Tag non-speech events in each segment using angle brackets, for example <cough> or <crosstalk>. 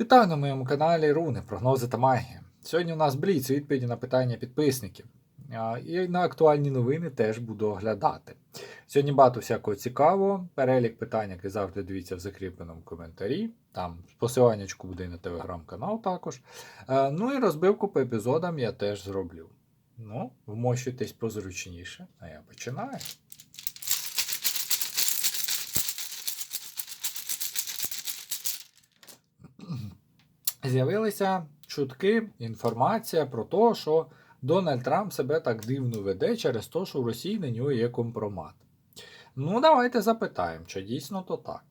Вітаю на моєму каналі Руни, прогнози та магія. Сьогодні у нас бліц відповіді на питання підписників. І на актуальні новини теж буду оглядати. Сьогодні багато всякого цікавого. Перелік питань, як завжди, дивіться в закріпленому коментарі. Там посиланнячку буде і на телеграм-канал також. Ну і розбивку по епізодам я теж зроблю. Ну, вмощуйтесь позручніше, а я починаю. З'явилися чутки, інформація про те, що Дональд Трамп себе так дивно веде через те, що в Росії на нього є компромат. Ну, давайте запитаємо, чи дійсно то так.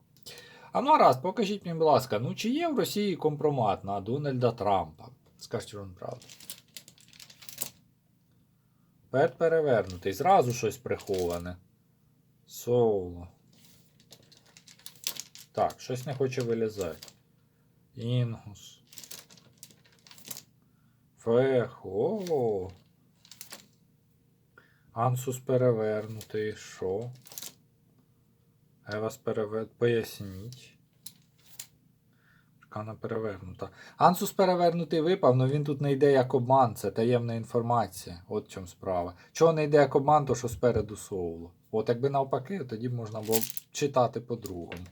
А ну раз, покажіть мені, будь ласка, ну чи є в Росії компромат на Дональда Трампа? Скажіть вам правду. Пет перевернутий, зразу щось приховане. Соло. Так, щось не хоче вилізати. Інгус. Фех. О. Ансус перевернутий. Що? Евас перевер... Поясніть. Аркана перевернута. Ансус перевернутий випав, але він тут не йде як обман, це таємна інформація. От в чому справа. Чого не йде як обман, то що спереду соулу. От якби навпаки, тоді можна було читати по-другому.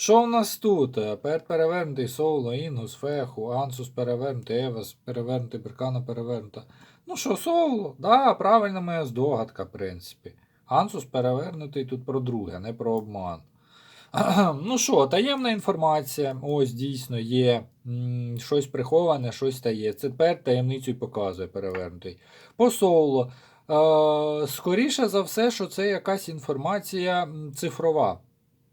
Що в нас тут? Е, Пер перевернутий Соло, Інгус, Феху, Ансус перевернутий, Евас перевернутий, Беркана перевернута. Ну що, Соло? Да, правильна моя здогадка, в принципі. Ансус перевернутий тут про друге, не про обман. <clears throat> Ну що, таємна інформація. Ось дійсно є. Щось приховане, щось стає. Це тепер таємницю показує перевернутий. По соло. Е, скоріше за все, що це якась інформація цифрова.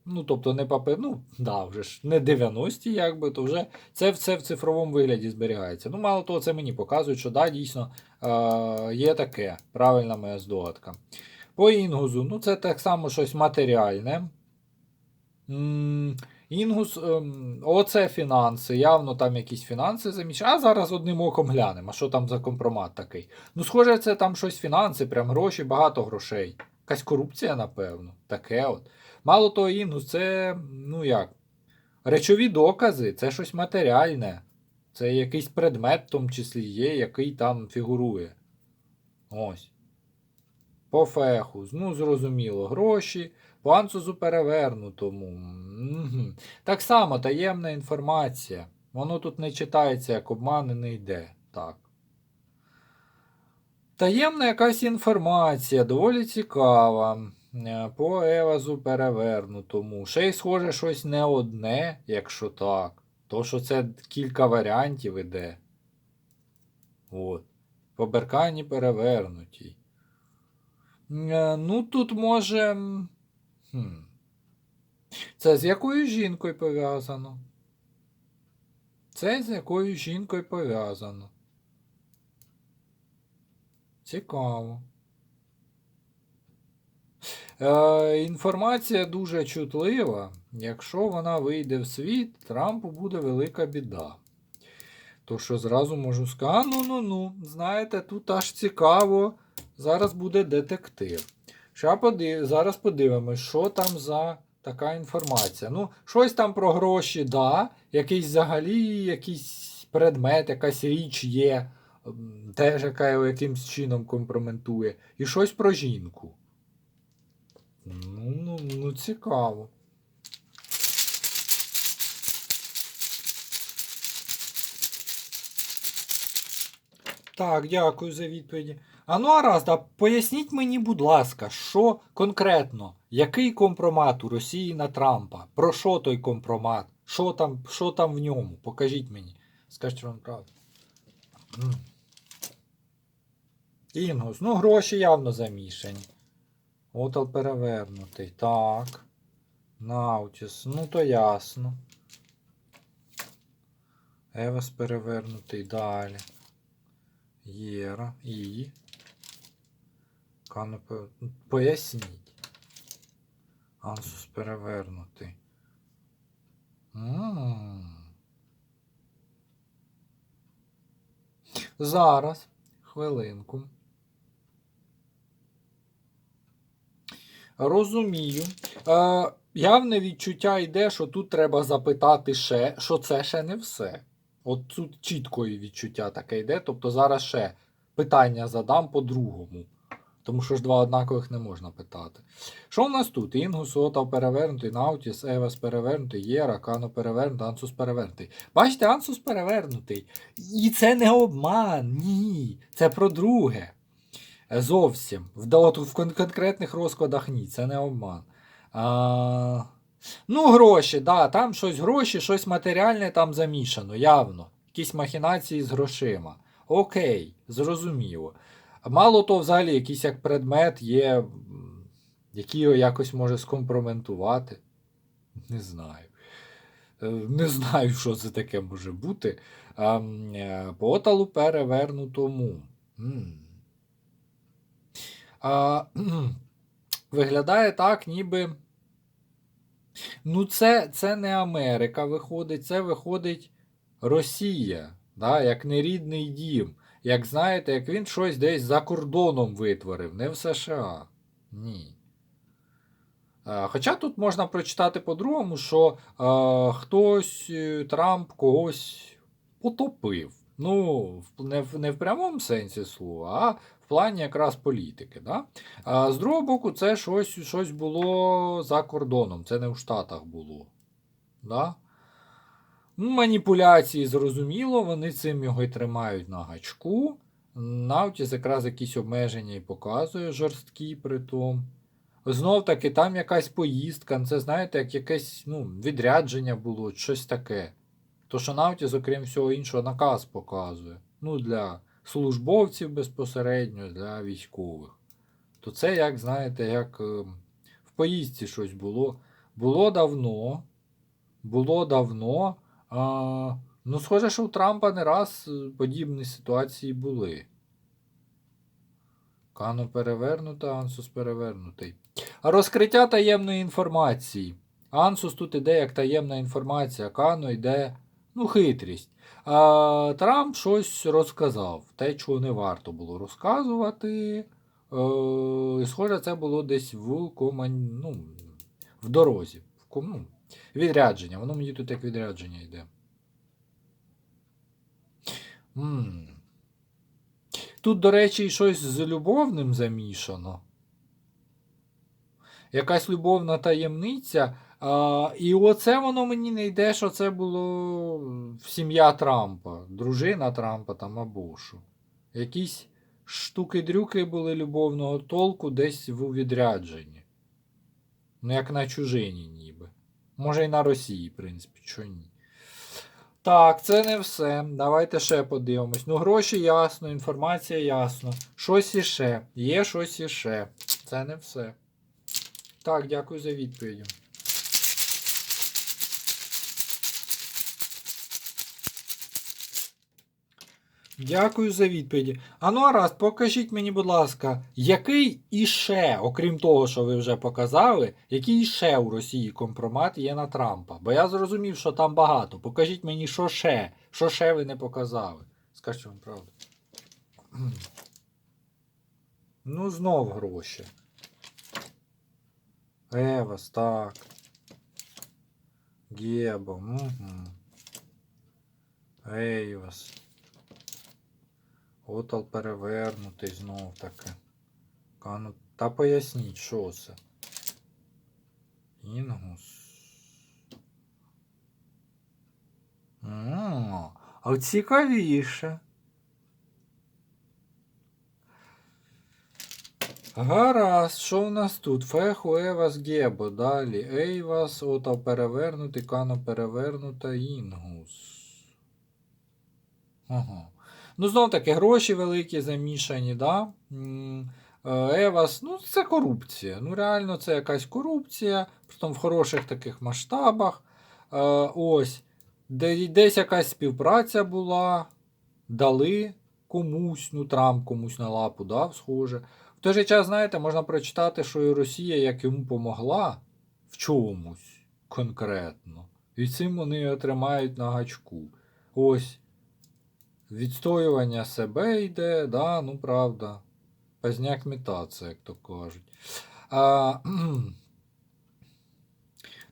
Ну, тобто не папер, ну, да, вже ж не 90-ті, якби, то вже це все в цифровому вигляді зберігається. Ну, мало того, це мені показують, що да, дійсно е, є таке. Правильна моя здогадка. По інгузу, ну це так само щось матеріальне. Інгус, ем, оце фінанси. Явно там якісь фінанси заміщені. А зараз одним оком глянемо, а що там за компромат такий. Ну, схоже, це там щось фінанси, прям гроші, багато грошей. Якась корупція, напевно. Таке от. Мало того, Інгус, це, ну як, речові докази, це щось матеріальне. Це якийсь предмет, в тому числі є, який там фігурує. Ось. По феху, ну, зрозуміло, гроші, по ансузу перевернутому. Мгм. Так само таємна інформація. Воно тут не читається, як обман не йде. Так. Таємна якась інформація, доволі цікава. Е, По Евазу перевернутому. Ще й схоже щось не одне, якщо так. То, що це кілька варіантів іде. От. По Беркані перевернутій. Е, Ну, тут може. Хм. Це з якою жінкою пов'язано? Це з якою жінкою пов'язано? Цікаво. Е, інформація дуже чутлива. Якщо вона вийде в світ, Трампу буде велика біда. То що зразу можу сказати, ну ну ну, знаєте, тут аж цікаво. Зараз буде детектив. Подив... Зараз подивимось, що там за така інформація. Ну, щось там про гроші, да. Якийсь взагалі якийсь предмет, якась річ є, теж яка його якимсь чином компрометує. І щось про жінку. Ну, ну, ну цікаво. Так, дякую за відповіді. А ну, гаразд, а поясніть мені, будь ласка, що конкретно, який компромат у Росії на Трампа? Про що той компромат? Що там, що там в ньому? Покажіть мені. Скажіть вам правду. Інгус, ну гроші явно замішані. Отал перевернутий. Так. Наутіс, ну то ясно. Евас перевернутий далі. Єра. І. Канопе. Поясніть. Ансус перевернутий. М. Зараз. Хвилинку. Розумію. Е, явне відчуття йде, що тут треба запитати ще, що це ще не все. От тут чітко і відчуття таке йде. Тобто зараз ще питання задам по-другому. Тому що ж два однакових не можна питати. Що в нас тут? Інгус, Отав перевернутий, Наутіс, Евас перевернутий, Єра, Кано перевернутий, Ансус перевернутий. Бачите, Ансус перевернутий. І це не обман, ні. Це про друге. Зовсім. От, в конкретних розкладах ні, це не обман. А, ну, гроші, да, там щось гроші, щось матеріальне там замішано, явно. Якісь махінації з грошима. Окей, зрозуміло. Мало того, взагалі, якийсь як предмет є, який його якось може скомпроментувати. Не знаю. Е, Не знаю, що це таке може бути. Е, Поталу перевернутому. М. А, <clears throat> виглядає так, ніби. Ну, це, це не Америка виходить, це виходить Росія, да, як нерідний дім. Як знаєте, як він щось десь за кордоном витворив, не в США. Ні. Хоча тут можна прочитати по-другому, що е, хтось Трамп когось потопив. Ну, не в, не в прямому сенсі слова, а в плані якраз політики. Да? А з другого боку, це щось, щось було за кордоном, це не в Штатах було. Да? Ну, маніпуляції, зрозуміло, вони цим його й тримають на гачку. Навтіс якраз якісь обмеження і показує жорсткі при тому. Знов таки, там якась поїздка, це знаєте, як якесь ну, відрядження було, щось таке. То, що Навтіс, окрім всього іншого, наказ показує. Ну, для службовців безпосередньо, для військових. То це, як знаєте, як ем, в поїздці щось було. Було давно. Було давно. А, ну, схоже, що у Трампа не раз е, подібні ситуації були. Кано перевернута, Ансус перевернутий. А розкриття таємної інформації. Ансус тут іде як таємна інформація, Кано йде, ну, хитрість. А Трамп щось розказав. Те, чого не варто було розказувати. Е, і схоже, це було десь в коман... ну, в дорозі. В ком... ну, Відрядження. Воно мені тут як відрядження йде. м Тут, до речі, щось з любовним замішано. Якась любовна таємниця. А, і оце воно мені не йде, що це було сім'я Трампа, дружина Трампа там або що. Якісь штуки-дрюки були любовного толку десь в відрядженні. Ну, як на чужині ніби. Може і на Росії, в принципі, що ні. Так, це не все. Давайте ще подивимось. Ну, гроші ясно, інформація ясно. Щось іще. Є щось іще. Це не все. Так, дякую за відповіді. Дякую за відповіді. А ну раз, покажіть мені, будь ласка, який іще, окрім того, що ви вже показали, який ще у Росії компромат є на Трампа? Бо я зрозумів, що там багато. Покажіть мені, що ще, що ще ви не показали. Скажіть вам правду. <clears throat> Ну, знов гроші. Евас, так. Гебо, угу. Ейвас. Отал перевернутий знов таки. Кану. Та поясніть, що це. Інгус. А, а цікавіше. Гаразд, що в нас тут? Феху, Евас, Гебо. Далі. Ейвас, Отал перевернутий, Кано перевернута, Інгус. Ага. Ну, знов таки, гроші великі замішані, да? Е, Евас, ну, це корупція. Ну, реально, це якась корупція, притом в хороших таких масштабах. Е, Ось. Де, десь якась співпраця була, дали комусь, ну, Трамп комусь на лапу дав, схоже. В той же час, знаєте, можна прочитати, що і Росія як йому помогла в чомусь конкретно. І цим вони отримають на гачку. Ось. Відстоювання себе йде, да, ну правда. Пазняк метація, як то кажуть. А.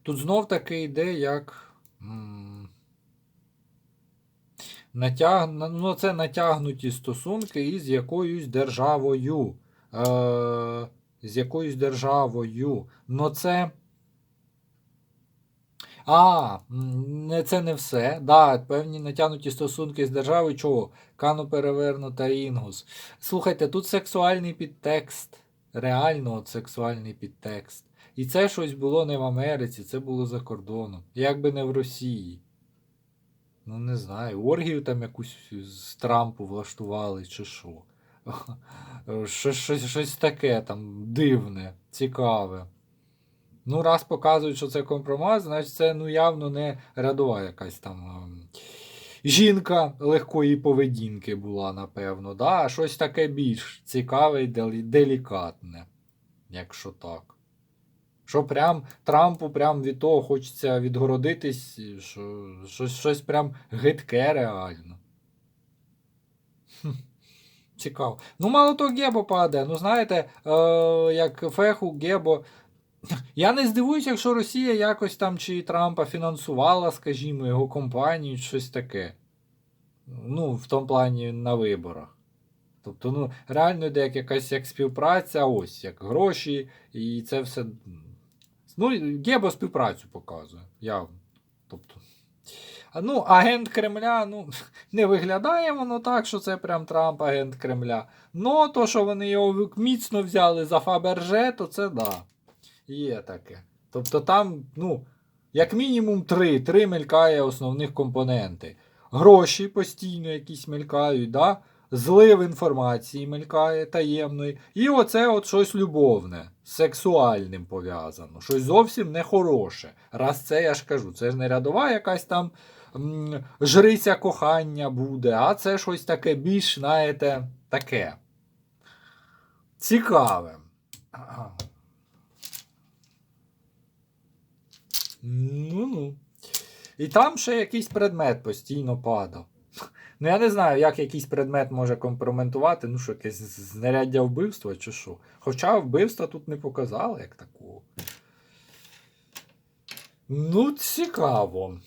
Тут знов таки йде як. Натяг... Ну, це натягнуті стосунки із якоюсь державою. Е... З якоюсь державою. Ну це. А, це не все. Да, певні натягнуті стосунки з державою. Чого? Кану перевернута інгус. Слухайте, тут сексуальний підтекст. Реально сексуальний підтекст. І це щось було не в Америці, це було за кордоном. Якби не в Росії. Ну, не знаю, оргію там якусь з Трампу влаштували, чи що. <laughs> Щось таке там дивне, цікаве. Ну, раз показують, що це компромат, значить це ну, явно не рядова якась там ем, жінка легкої поведінки була, напевно. Да? А щось таке більш цікаве і делікатне, якщо так. Що прям Трампу прям від того хочеться відгородитись, що щось, щось прям гидке реально. Хм, Цікаво. Ну, мало того, Гебо падає. Ну, знаєте, е, як Феху, Гебо. Я не здивуюся, якщо Росія якось там чи Трампа фінансувала, скажімо, його компанію, щось таке. Ну, в тому плані на виборах. Тобто, ну, реально йде як якась як співпраця, ось як гроші, і це все. Ну, Гебо співпрацю показує, явно. Тобто. Ну, агент Кремля, ну, <laughs> не виглядає воно так, що це прям Трамп, агент Кремля. Ну, то, що вони його міцно взяли за Фаберже, то це да. Є таке. Тобто там, ну, як мінімум три, три мелькає основних компоненти. Гроші постійно якісь мелькають, да? злив інформації мелькає таємної. І оце от щось любовне, з сексуальним пов'язано. Щось зовсім нехороше. Раз це я ж кажу, це ж не рядова якась там м, жриця кохання буде, а це щось таке більш, знаєте, таке. Цікаве. Ну ну. І там ще якийсь предмет постійно падав. Ну, я не знаю, як якийсь предмет може компроментувати, ну що, якесь знаряддя вбивства чи що. Хоча вбивства тут не показали, як такого. Ну, цікаво.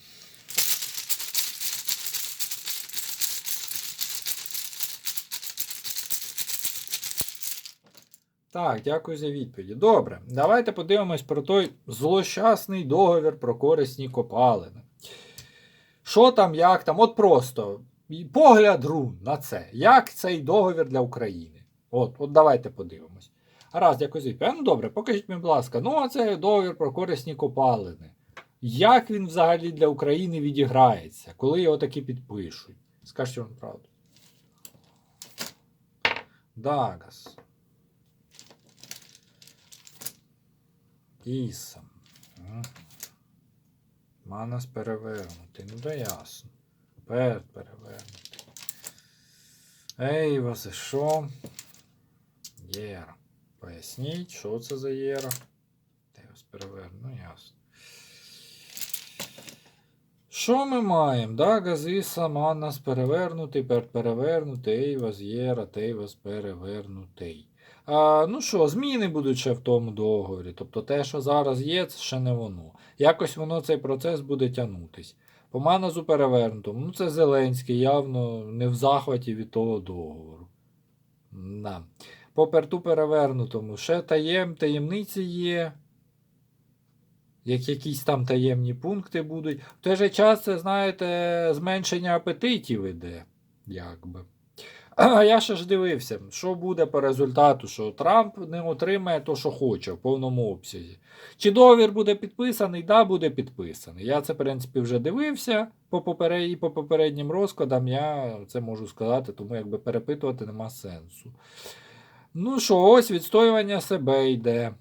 Так, дякую за відповіді. Добре, давайте подивимось про той злощасний договір про корисні копалини. Що там, як там? От просто погляд рун на це. Як цей договір для України? От, от давайте подивимось. Раз, дякую за відповідь. Ну добре, покажіть мені, будь ласка, ну а це договір про корисні копалини. Як він взагалі для України відіграється, коли його таки підпишуть? Скажіть вам правду. Дагас. Іса. Манас перевернутий. Ну да ясно. Пер перевернутий. Ей, вас і що? Єра. Поясніть, що це за єра? Тейвас перевернув, ну ясно. Що ми маємо? Да, Газиса, Манас перевернутий, пер перевернутий, Ейвас, Єра, Тейвас перевернутий. Ну що, зміни будуть ще в тому договорі. Тобто те, що зараз є, це ще не воно. Якось воно цей процес буде тягнутись. По Маназу перевернутому, ну це Зеленський, явно не в захваті від того договору. Да. По перту перевернутому ще таєм, таємниці є. Як якісь там таємні пункти будуть. В той же час, це, знаєте, зменшення апетитів іде. Якби. А я ще ж дивився, що буде по результату, що Трамп не отримає то, що хоче в повному обсязі. Чи договір буде підписаний? Да, буде підписаний. Я це, в принципі, вже дивився по поперед... і по попереднім розкладам, я це можу сказати, тому якби перепитувати нема сенсу. Ну що, ось відстоювання себе йде.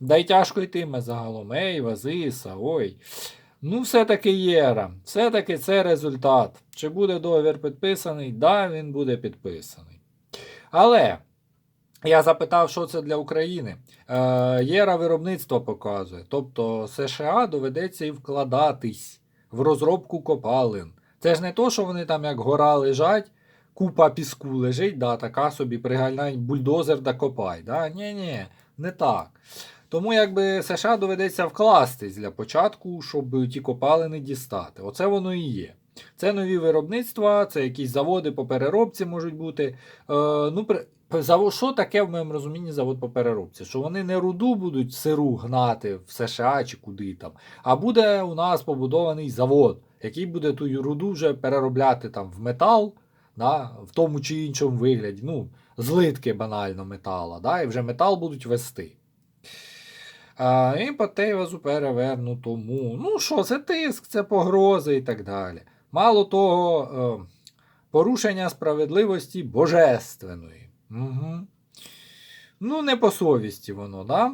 Да й тяжко йтиме загалом. Ей, Вазиса, ой. Ну, все-таки Єра. Все-таки це результат. Чи буде договір підписаний? Да, він буде підписаний. Але я запитав, що це для України. Е, Єра виробництво показує. Тобто США доведеться і вкладатись в розробку копалин. Це ж не то, що вони там як гора лежать, купа піску лежить, да, така собі пригальнай бульдозер да копай. Да? Ні-ні, не так. Тому якби США доведеться вкластись для початку, щоб ті копалини дістати. Оце воно і є. Це нові виробництва, це якісь заводи по переробці можуть бути. Е, ну, що таке в моєму розумінні завод по переробці? Що вони не руду будуть сиру гнати в США чи куди там, а буде у нас побудований завод, який буде ту руду вже переробляти там в метал, да, в тому чи іншому вигляді. Ну, злитки банально метала, да, і вже метал будуть вести. А, і по Тейвазу перевернутому. Ну що, це тиск, це погрози і так далі. Мало того, е, порушення справедливості божественної. Угу. Ну, не по совісті воно, да?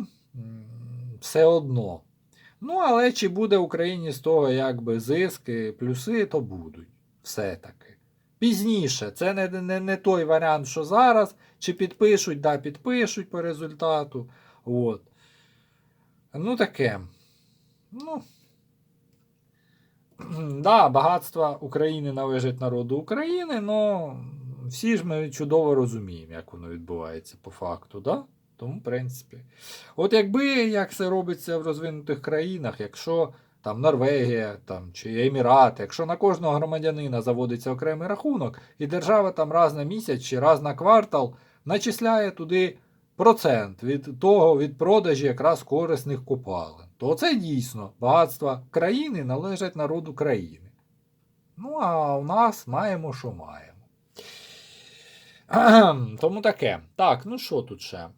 Все одно. Ну, але чи буде Україні з того якби зиски, плюси, то будуть. Все-таки. Пізніше. Це не, не, не той варіант, що зараз. Чи підпишуть, да, підпишуть по результату. От. Ну, таке. Ну. Да, багатство України належить народу України, але всі ж ми чудово розуміємо, як воно відбувається по факту. Да? Тому, в принципі. От якби як це робиться в розвинутих країнах, якщо там Норвегія там, чи Емірати, якщо на кожного громадянина заводиться окремий рахунок, і держава там раз на місяць чи раз на квартал начисляє туди процент від того від продажі якраз корисних копалин, то це дійсно багатства країни належать народу країни. Ну, а у нас маємо, що маємо. Тому таке. Так, ну що тут ще?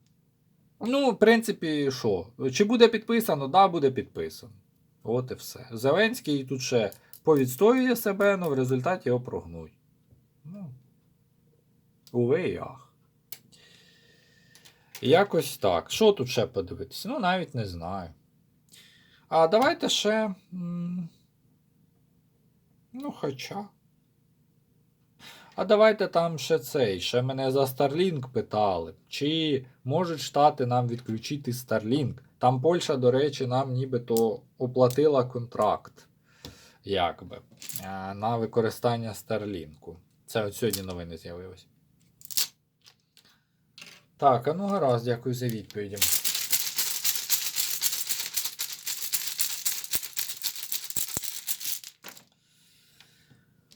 Ну, в принципі, що? Чи буде підписано? Да, буде підписано. От і все. Зеленський тут ще повідстоює себе, але в результаті його прогнуть. Ну, уве ах. Якось так. Що тут ще подивитися? Ну, навіть не знаю. А давайте ще. Ну, хоча. А давайте там ще цей. Ще мене за Starlink питали. Чи можуть штати нам відключити Starlink? Там Польща, до речі, нам нібито оплатила контракт. Якби. е, На використання Starlink. Це от сьогодні новини з'явилось. Так, а ну гаразд, дякую за відповіді.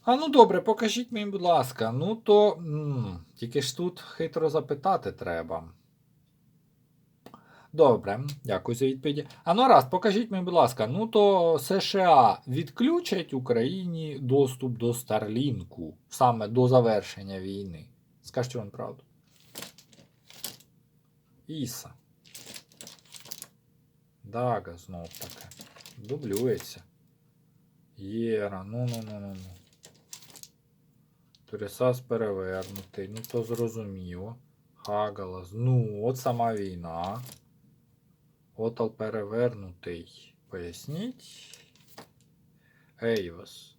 А ну добре, покажіть мені, будь ласка. Ну то. м, тільки ж тут хитро запитати треба. Добре, дякую за відповіді. А ну раз, покажіть мені, будь ласка, ну то США відключать Україні доступ до Старлінку саме до завершення війни. Скажіть вам правду. Іса. Дага знов таке. Дублюється. Єра, ну ну ну ну ну. Турісас перевернутий, ну то зрозуміло. Хагалас. Ну, от сама війна. Отал перевернутий. Поясніть. Ейвас.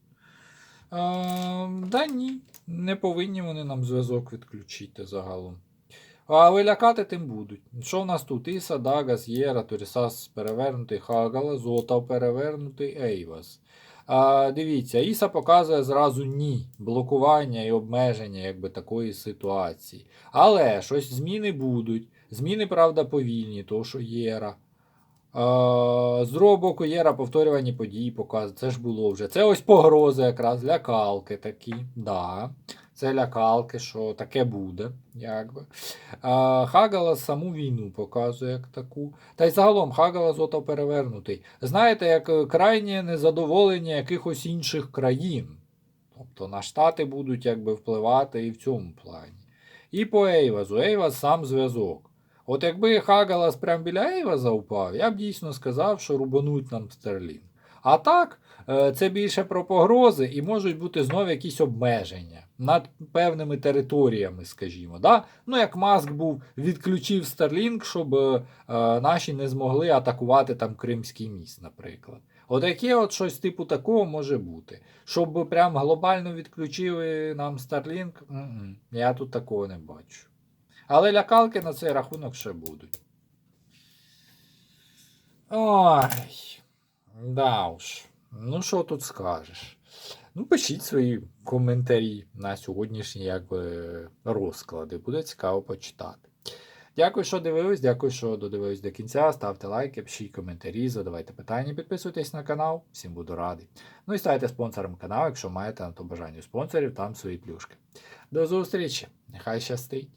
А, да ні. Не повинні вони нам зв'язок відключити загалом. Але лякати тим будуть. Що в нас тут? Іса, Дагас, Єра, Торісас перевернутий, Хагала, Зотав перевернутий, Ейвас. А, дивіться, Іса показує зразу ні. Блокування і обмеження якби, такої ситуації. Але щось зміни будуть. Зміни, правда, повільні, то що Єра. А, з другого боку, Єра повторювані події показує. Це ж було вже. Це ось погрози якраз, лякалки такі. Да. Це лякалки, що таке буде. якби. А, Хагала саму війну показує як таку. Та й загалом Хагала зото перевернутий. Знаєте, як е, крайнє незадоволення якихось інших країн. Тобто на Штати будуть якби впливати і в цьому плані. І по Ейвазу. Ейваз сам зв'язок. От якби Хагалас прямо біля Ейваза упав, я б дійсно сказав, що рубануть нам Стерлін. А так, е, це більше про погрози і можуть бути знову якісь обмеження над певними територіями, скажімо. Да? Ну, як Маск був, відключив Starlink, щоб е, наші не змогли атакувати там Кримський міст, наприклад. От яке от щось типу такого може бути. Щоб прям глобально відключили нам Starlink, я тут такого не бачу. Але лякалки на цей рахунок ще будуть. Ой. Да уж. Ну, що тут скажеш? Ну, пишіть свої коментарі на сьогоднішні якби, розклади. Буде цікаво почитати. Дякую, що дивились, дякую, що додивились до кінця. Ставте лайки, пишіть коментарі, задавайте питання, підписуйтесь на канал, всім буду радий. Ну і ставайте спонсором каналу, якщо маєте на то бажання спонсорів, там свої плюшки. До зустрічі! Нехай щастить!